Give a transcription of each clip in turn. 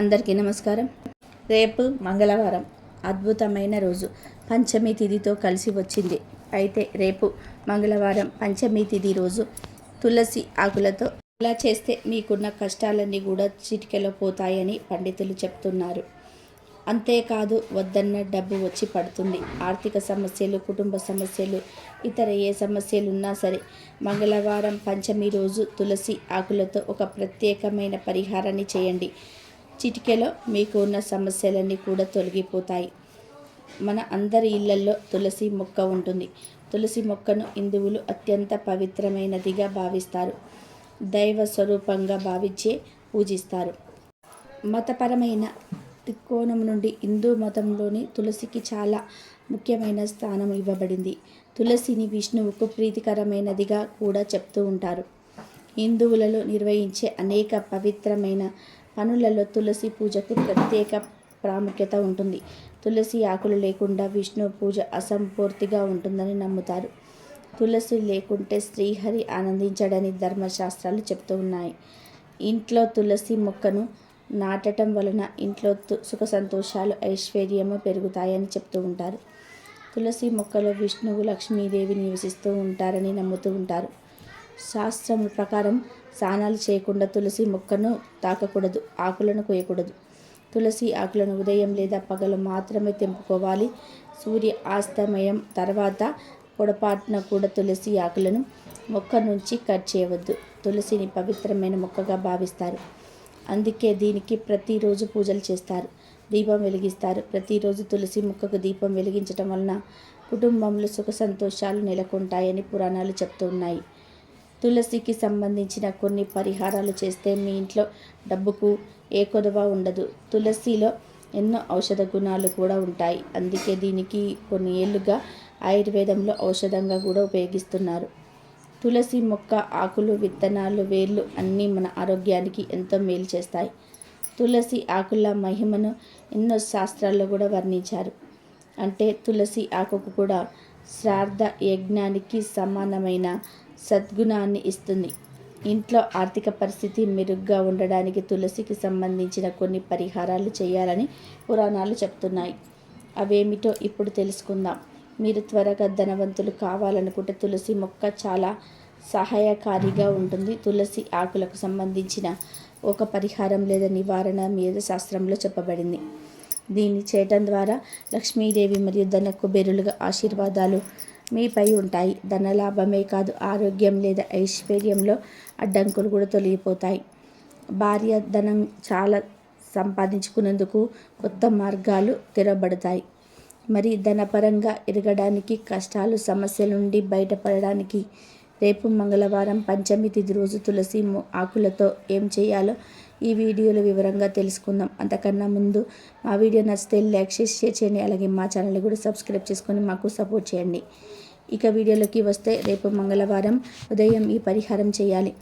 అందరికీ నమస్కారం. రేపు మంగళవారం అద్భుతమైన రోజు. పంచమి తిథితో కలిసి వచ్చింది. అయితే రేపు మంగళవారం పంచమి తిథి రోజు. తులసి ఆకులతో ఇలా చేస్తే మీకున్న కష్టాలన్నీ కూడా చిటికెలో పోతాయని పండితులు చెప్తున్నారు. అంతేకాదు వద్దన్న డబ్బు వచ్చి పడుతుంది. ఆర్థిక సమస్యలు కుటుంబ సమస్యలు ఇతర ఏ సమస్యలు ఉన్నా సరే మంగళవారం పంచమి రోజు తులసి ఆకులతో ఒక ప్రత్యేకమైన పరిహారాన్ని చేయండి. చిటికెలో మీకు ఉన్న సమస్యలన్నీ కూడా తొలగిపోతాయి. మన అందరి ఇళ్ళల్లో తులసి మొక్క ఉంటుంది. తులసి మొక్కను హిందువులు అత్యంత పవిత్రమైనదిగా భావిస్తారు. దైవ స్వరూపంగా భావించే పూజిస్తారు. మతపరమైన దిక్కోణం నుండి హిందూ మతంలోని తులసికి చాలా ముఖ్యమైన స్థానం ఇవ్వబడింది. తులసిని విష్ణువుకు ప్రీతికరమైనదిగా కూడా చెప్తూ ఉంటారు. హిందువులలో నిర్వహించే అనేక పవిత్రమైన పనులలో తులసి పూజకు ప్రత్యేక ప్రాముఖ్యత ఉంటుంది. తులసి ఆకులు లేకుండా విష్ణు పూజ అసంపూర్తిగా ఉంటుందని నమ్ముతారు. తులసి లేకుంటే శ్రీహరి ఆనందించడని ధర్మశాస్త్రాలు చెప్తూ ఉన్నాయి. ఇంట్లో తులసి మొక్కను నాటటం వలన ఇంట్లో తు- సుఖ సంతోషాలు ఐశ్వర్యము పెరుగుతాయని చెప్తూ ఉంటారు. తులసి మొక్కలో విష్ణువు లక్ష్మీదేవి నివసిస్తూ ఉంటారని నమ్ముతూ ఉంటారు. శాస్త్రం ప్రకారం స్నానాలు చేయకుండా తులసి మొక్కను తాకకూడదు ఆకులను కోయకూడదు. తులసి ఆకులను ఉదయం లేదా పగలు మాత్రమే తెంపుకోవాలి. సూర్య ఆస్తమయం తర్వాత పొడపాటున కూడా తులసి ఆకులను మొక్క నుంచి కట్ చేయవద్దు. తులసిని పవిత్రమైన మొక్కగా భావిస్తారు. అందుకే దీనికి ప్రతిరోజు పూజలు చేస్తారు. దీపం వెలిగిస్తారు. ప్రతిరోజు తులసి మొక్కకు దీపం వెలిగించటం వలన కుటుంబంలో సుఖ సంతోషాలు నెలకొంటాయని పురాణాలు చెప్తూ ఉన్నాయి. తులసికి సంబంధించిన కొన్ని పరిహారాలు చేస్తే మీ ఇంట్లో డబ్బుకు ఏ కొదవ ఉండదు. తులసిలో ఎన్నో ఔషధ గుణాలు కూడా ఉంటాయి. అందుకే దీనికి కొన్ని ఏళ్ళుగా ఆయుర్వేదంలో ఔషధంగా కూడా ఉపయోగిస్తున్నారు. తులసి మొక్క ఆకులు విత్తనాలు వేర్లు అన్నీ మన ఆరోగ్యానికి ఎంతో మేలు చేస్తాయి. తులసి ఆకుల మహిమను ఎన్నో శాస్త్రాల్లో కూడా వర్ణించారు. అంటే తులసి ఆకుకు కూడా శ్రాద్ధ యజ్ఞానికి సమానమైన సద్గుణాన్ని ఇస్తుంది. ఇంట్లో ఆర్థిక పరిస్థితి మెరుగ్గా ఉండడానికి తులసికి సంబంధించిన కొన్ని పరిహారాలు చేయాలని పురాణాలు చెప్తున్నాయి. అవేమిటో ఇప్పుడు తెలుసుకుందాం. మీరు త్వరగా ధనవంతులు కావాలనుకుంటే తులసి మొక్క చాలా సహాయకారిగా ఉంటుంది. తులసి ఆకులకు సంబంధించిన ఒక పరిహారం లేదా నివారణ మీద శాస్త్రంలో చెప్పబడింది. దీన్ని చేయటం ద్వారా లక్ష్మీదేవి మరియు ధన కుబేరులుగా ఆశీర్వాదాలు మీపై ఉంటాయి. ధన లాభమే కాదు ఆరోగ్యం లేదా ఐశ్వర్యంలో అడ్డంకులు కూడా తొలగిపోతాయి. భార్య ధనం చాలా సంపాదించుకునేందుకు కొత్త మార్గాలు తెరవబడతాయి మరి ధనపరంగా ఎరగడానికి కష్టాలు సమస్యల నుండి బయటపడడానికి రేపు మంగళవారం పంచమి తిథి రోజు తులసి ఆకులతో ఏం చేయాలో ఈ వీడియోలో వివరంగా తెలుసుకుందాం. అంతకన్నా ముందు మా వీడియో నచ్చితే లైక్ చేసి షేర్ చేయండి. అలాగే మా ఛానల్ని కూడా సబ్స్క్రైబ్ చేసుకొని మాకు సపోర్ట్ చేయండి. ఇక వీడియోలోకి వస్తే రేపు మంగళవారం ఉదయం ఈ పరిహారం చేయాలి.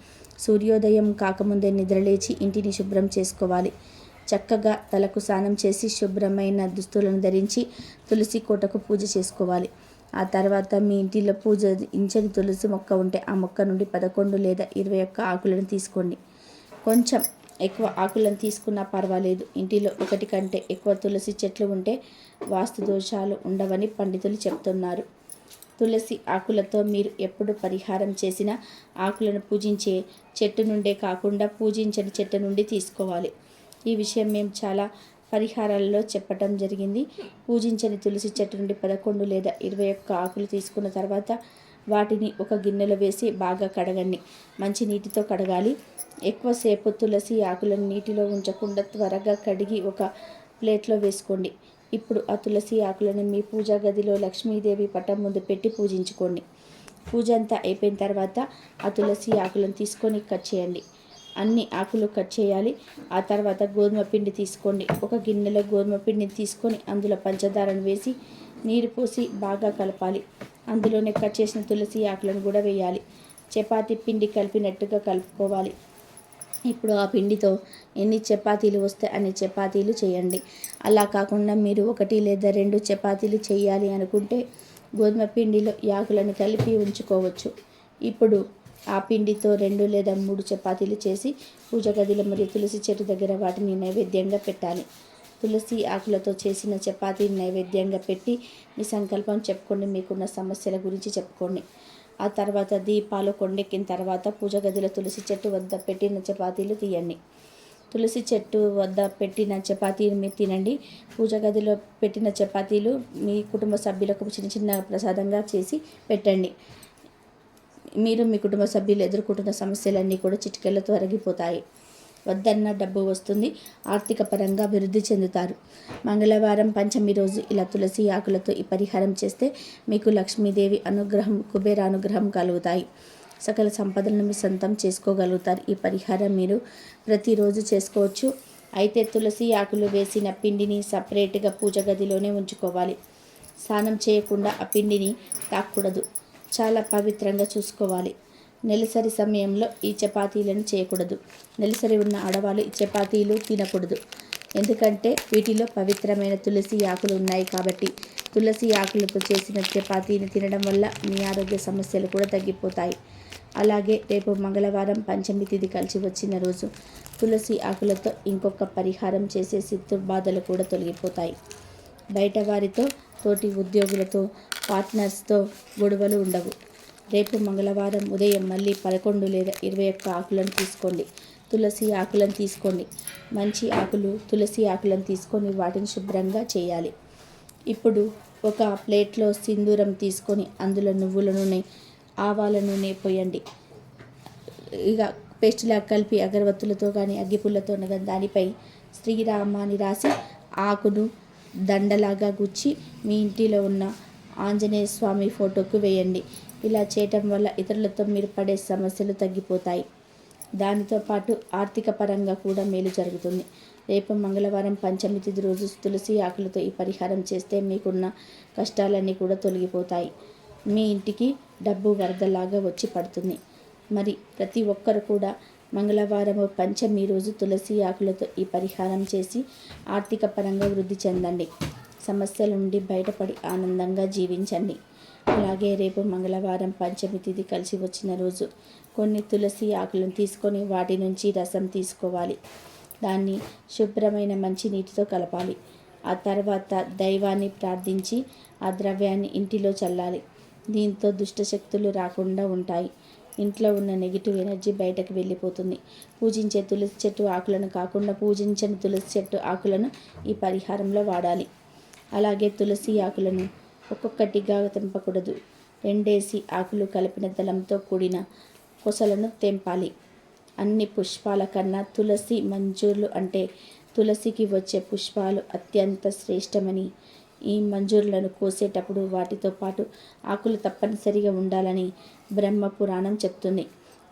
సూర్యోదయం కాకముందే నిద్రలేచి ఇంటిని శుభ్రం చేసుకోవాలి. చక్కగా తలకు స్నానం చేసి శుభ్రమైన దుస్తులను ధరించి తులసి కోటకు పూజ చేసుకోవాలి. ఆ తర్వాత మీ ఇంటిలో పూజ ఇంచని తులసి మొక్క ఉంటే ఆ మొక్క నుండి పదకొండు లేదా ఇరవై ఒక్క ఆకులను తీసుకోండి. కొంచెం ఎక్కువ ఆకులను తీసుకున్నా పర్వాలేదు. ఇంటిలో ఒకటి కంటే ఎక్కువ తులసి చెట్లు ఉంటే వాస్తు దోషాలు ఉండవని పండితులు చెప్తున్నారు. తులసి ఆకులతో మీరు ఎప్పుడు పరిహారం చేసినా ఆకులను పూజించే చెట్టు నుండే కాకుండా పూజించని చెట్టు నుండి తీసుకోవాలి. ఈ విషయం మేము చాలా పరిహారాలలో చెప్పటం జరిగింది. పూజించని తులసి చెట్టు నుండి పదకొండు లేదా ఇరవై ఒక్క ఆకులు తీసుకున్న తర్వాత వాటిని ఒక గిన్నెలో వేసి బాగా కడగండి. మంచి నీటితో కడగాలి. ఎక్కువసేపు తులసి ఆకులను నీటిలో ఉంచకుండా త్వరగా కడిగి ఒక ప్లేట్లో వేసుకోండి. ఇప్పుడు ఆ తులసి ఆకులను మీ పూజా గదిలో లక్ష్మీదేవి పటం ముందు పెట్టి పూజించుకోండి. పూజ అంతా అయిపోయిన తర్వాత ఆ తులసి ఆకులను తీసుకొని కట్ చేయండి. అన్ని ఆకులు కట్ చేయాలి. ఆ తర్వాత గోధుమ పిండి తీసుకోండి. ఒక గిన్నెలో గోధుమ పిండిని తీసుకొని అందులో పంచదారను వేసి నీరు పోసి బాగా కలపాలి. అందులోనే కట్ చేసిన తులసి ఆకులను కూడా వేయాలి. చపాతీ పిండి కలిపినట్టుగా కలుపుకోవాలి. ఇప్పుడు ఆ పిండితో ఎన్ని చపాతీలు వస్తే అన్ని చపాతీలు చేయండి. అలా కాకుండా మీరు ఒకటి లేదా రెండు చపాతీలు చేయాలి అనుకుంటే గోధుమ పిండిలో యాకులను కలిపి ఉంచుకోవచ్చు. ఇప్పుడు ఆ పిండితో రెండు లేదా మూడు చపాతీలు చేసి పూజ గదిలో మరియు తులసి చెట్టు దగ్గర వాటిని నైవేద్యంగా పెట్టాలి. తులసి ఆకులతో చేసిన చపాతీని నైవేద్యంగా పెట్టి మీ సంకల్పం చెప్పుకోండి మీకున్న సమస్యల గురించి చెప్పుకోండి. ఆ తర్వాత దీపాలు కొండెక్కిన తర్వాత పూజ గదిలో తులసి చెట్టు వద్ద పెట్టిన చపాతీలు తీయండి. తులసి చెట్టు వద్ద పెట్టిన చపాతీలు మీరు తినండి. పూజ గదిలో పెట్టిన చపాతీలు మీ కుటుంబ సభ్యులకు చిన్న చిన్న ప్రసాదంగా చేసి పెట్టండి. మీరు మీ కుటుంబ సభ్యులు ఎదుర్కొంటున్న సమస్యలన్నీ కూడా చిటికెళ్ళతో అరిగిపోతాయి. వద్దన్న డబ్బు వస్తుంది ఆర్థిక పరంగా అభివృద్ధి చెందుతారు. మంగళవారం పంచమి రోజు ఇలా తులసి ఆకులతో ఈ పరిహారం చేస్తే మీకు లక్ష్మీదేవి అనుగ్రహం కుబేర అనుగ్రహం కలుగుతాయి. సకల సంపదలను మీ సొంతం చేసుకోగలుగుతారు. ఈ పరిహారం మీరు ప్రతిరోజు చేసుకోవచ్చు. అయితే తులసి ఆకులు వేసిన పిండిని సపరేట్గా పూజ గదిలోనే ఉంచుకోవాలి. స్నానం చేయకుండా ఆ పిండిని తాకూడదు. చాలా పవిత్రంగా చూసుకోవాలి. నెలసరి సమయంలో ఈ చపాతీలను చేయకూడదు. నెలసరి ఉన్న ఆడవాళ్ళు ఈ చపాతీలు తినకూడదు. ఎందుకంటే వీటిలో పవిత్రమైన తులసి ఆకులు ఉన్నాయి కాబట్టి తులసి ఆకులతో చేసిన చపాతీని తినడం వల్ల మీ ఆరోగ్య సమస్యలు కూడా తగ్గిపోతాయి. అలాగే రేపు మంగళవారం పంచమి తిథి కలిసి వచ్చిన రోజు తులసి ఆకులతో ఇంకొక పరిహారం చేసే సిత్తు బాధలు కూడా తొలగిపోతాయి. బయట వారితో తోటి ఉద్యోగులతో పార్ట్నర్స్తో గొడవలు ఉండవు. రేపు మంగళవారం ఉదయం మళ్ళీ పదకొండు లేదా ఇరవై ఒక్క ఆకులను తీసుకోండి. తులసి ఆకులను తీసుకోండి. మంచి ఆకులు తులసి ఆకులను తీసుకొని వాటిని శుభ్రంగా చేయాలి. ఇప్పుడు ఒక ప్లేట్లో సింధూరం తీసుకొని అందులో నువ్వుల నూనె ఆవాల నూనె పోయండి. ఇక పేస్ట్లా కలిపి అగరవత్తులతో కానీ అగ్గిపుల్లతో కానీ దానిపై శ్రీరామ అని రాసి ఆకును దండలాగా గుచ్చి మీ ఇంటిలో ఉన్న ఆంజనేయ స్వామి ఫోటోకు వేయండి. ఇలా చేయటం వల్ల ఇతరులతో మీరు పడే సమస్యలు తగ్గిపోతాయి. దానితో పాటు ఆర్థిక పరంగా కూడా మేలు జరుగుతుంది. రేపు మంగళవారం పంచమి తిథి రోజు తులసి ఆకులతో ఈ పరిహారం చేస్తే మీకున్న కష్టాలన్నీ కూడా తొలగిపోతాయి. మీ ఇంటికి డబ్బు వరదలాగా వచ్చి పడుతుంది. మరి ప్రతి ఒక్కరు కూడా మంగళవారము పంచమి రోజు తులసి ఆకులతో ఈ పరిహారం చేసి ఆర్థిక పరంగా వృద్ధి చెందండి. సమస్యల నుండి బయటపడి ఆనందంగా జీవించండి. అలాగే రేపు మంగళవారం పంచమి తిథి కలిసి వచ్చిన రోజు కొన్ని తులసి ఆకులను తీసుకొని వాటి నుంచి రసం తీసుకోవాలి. దాన్ని శుభ్రమైన మంచి నీటితో కలపాలి. ఆ తర్వాత దైవాన్ని ప్రార్థించి ఆ ద్రవ్యాన్ని ఇంటిలో చల్లాలి. దీంతో దుష్టశక్తులు రాకుండా ఉంటాయి. ఇంట్లో ఉన్న నెగిటివ్ ఎనర్జీ బయటకు వెళ్ళిపోతుంది. పూజించే తులసి చెట్టు ఆకులను కాకుండా పూజించని తులసి చెట్టు ఆకులను ఈ పరిహారంలో వాడాలి. అలాగే తులసి ఆకులను ఒక్కొక్కటిగా తెంపకూడదు రెండేసి ఆకులు కలిపిన దళంతో కూడిన కొసలను తెంపాలి. అన్ని పుష్పాల కన్నా తులసి మంజూర్లు అంటే తులసికి వచ్చే పుష్పాలు అత్యంత శ్రేష్టమని ఈ మంజూర్లను కోసేటప్పుడు వాటితో పాటు ఆకులు తప్పనిసరిగా ఉండాలని బ్రహ్మ పురాణం చెప్తుంది.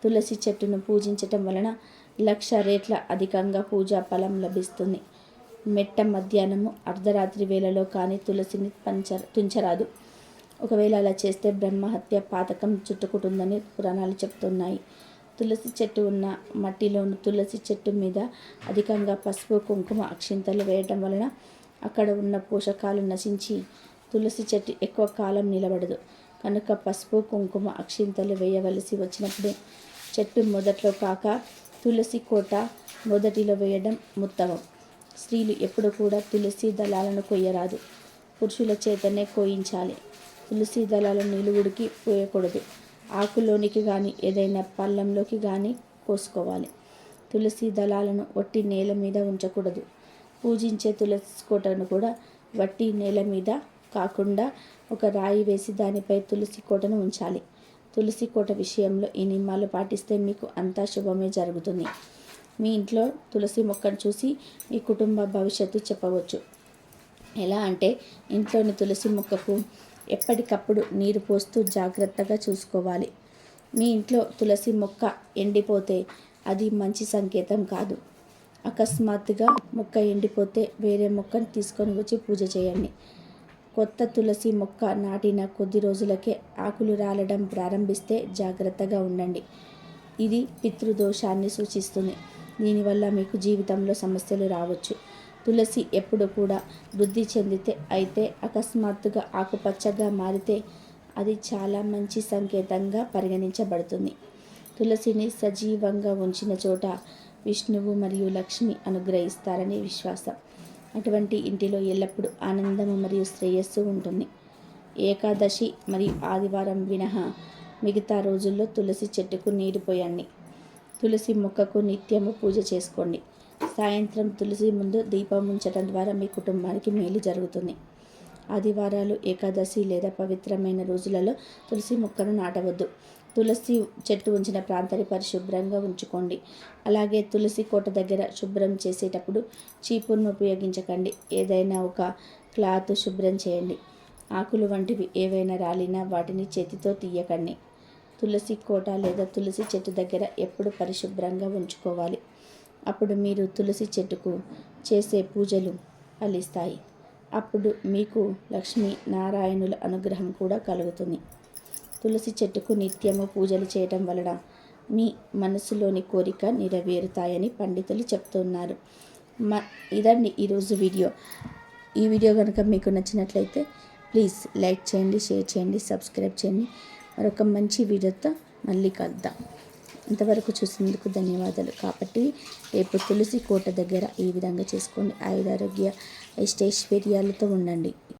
తులసి చెట్టును పూజించటం వలన లక్ష రేట్ల అధికంగా పూజా ఫలం లభిస్తుంది. మెట్ట మధ్యాహ్నము అర్ధరాత్రి వేళలో కానీ తులసిని పంచ తుంచరాదు. ఒకవేళ అలా చేస్తే బ్రహ్మహత్య పాతకం చుట్టుకుంటుందని పురాణాలు చెప్తున్నాయి. తులసి చెట్టు ఉన్న మట్టిలోని తులసి చెట్టు మీద అధికంగా పసుపు కుంకుమ అక్షింతలు వేయటం వలన అక్కడ ఉన్న పోషకాలు నశించి తులసి చెట్టు ఎక్కువ కాలం నిలబడదు. కనుక పసుపు కుంకుమ అక్షింతలు వేయవలసి వచ్చినప్పుడు చెట్టు మొదట్లో కాక తులసి కోట మొదటిలో వేయడం ఉత్తమం. స్త్రీలు ఎప్పుడు కూడా తులసి దళాలను కొయ్యరాదు. పురుషుల చేతనే కోయించాలి తులసి దళాలను నిలువుడికి పోయకూడదు. ఆకులోనికి కానీ ఏదైనా పళ్ళంలోకి కానీ కోసుకోవాలి తులసి దళాలను వట్టి నేల మీద ఉంచకూడదు. పూజించే తులసి కోటను కూడా వట్టి నేల మీద కాకుండా ఒక రాయి వేసి దానిపై తులసి కోటను ఉంచాలి. తులసి కోట విషయంలో ఈ నియమాలు పాటిస్తే మీకు అంతా శుభమే జరుగుతుంది. మీ ఇంట్లో తులసి మొక్కను చూసి మీ కుటుంబ భవిష్యత్తు చెప్పవచ్చు. ఎలా అంటే ఇంట్లోని తులసి మొక్కకు ఎప్పటికప్పుడు నీరు పోస్తూ జాగ్రత్తగా చూసుకోవాలి. మీ ఇంట్లో తులసి మొక్క ఎండిపోతే అది మంచి సంకేతం కాదు. అకస్మాత్తుగా మొక్క ఎండిపోతే వేరే మొక్కను తీసుకొని వచ్చి పూజ చేయండి. కొత్త తులసి మొక్క నాటిన కొద్ది రోజులకే ఆకులు రాలడం ప్రారంభిస్తే జాగ్రత్తగా ఉండండి. ఇది పితృదోషాన్ని సూచిస్తుంది. దీనివల్ల మీకు జీవితంలో సమస్యలు రావచ్చు. తులసి ఎప్పుడు కూడా వృద్ధి చెందితే అయితే అకస్మాత్తుగా ఆకుపచ్చగా మారితే అది చాలా మంచి సంకేతంగా పరిగణించబడుతుంది. తులసిని సజీవంగా ఉంచిన చోట విష్ణువు మరియు లక్ష్మి అనుగ్రహిస్తారని విశ్వాసం. అటువంటి ఇంటిలో ఎల్లప్పుడూ ఆనందము మరియు శ్రేయస్సు ఉంటుంది. ఏకాదశి మరియు ఆదివారం మినహా మిగతా రోజుల్లో తులసి చెట్టుకు నీరు పోయండి. తులసి మొక్కకు నిత్యము పూజ చేసుకోండి. సాయంత్రం తులసి ముందు దీపం ఉంచడం ద్వారా మీ కుటుంబానికి మేలు జరుగుతుంది. ఆదివారాలు ఏకాదశి లేదా పవిత్రమైన రోజులలో తులసి మొక్కను నాటవద్దు. తులసి చెట్టు ఉంచిన ప్రాంతాన్ని పరిశుభ్రంగా ఉంచుకోండి. అలాగే తులసి కోట దగ్గర శుభ్రం చేసేటప్పుడు చీపురును ఉపయోగించకండి. ఏదైనా ఒక క్లాత్ శుభ్రం చేయండి. ఆకులు వంటివి ఏవైనా రాలినా వాటిని చేతితో తీయకండి. తులసి కోట లేదా తులసి చెట్టు దగ్గర ఎప్పుడు పరిశుభ్రంగా ఉంచుకోవాలి. అప్పుడు మీరు తులసి చెట్టుకు చేసే పూజలు ఫలిస్తాయి. అప్పుడు మీకు లక్ష్మీ నారాయణుల అనుగ్రహం కూడా కలుగుతుంది. తులసి చెట్టుకు నిత్యము పూజలు చేయటం వలన మీ మనసులోని కోరిక నెరవేరుతాయని పండితులు చెప్తున్నారు. మ ఇదండి ఈరోజు వీడియో. ఈ వీడియో కనుక మీకు నచ్చినట్లయితే ప్లీజ్ లైక్ చేయండి షేర్ చేయండి సబ్స్క్రైబ్ చేయండి. మరొక మంచి వీడియోతో మళ్ళీ కలుద్దాం. ఇంతవరకు చూసినందుకు ధన్యవాదాలు. కాబట్టి రేపు తులసి కోట దగ్గర ఈ విధంగా చేసుకోండి. ఆయురారోగ్య ఐష్టైశ్వర్యాలతో ఉండండి.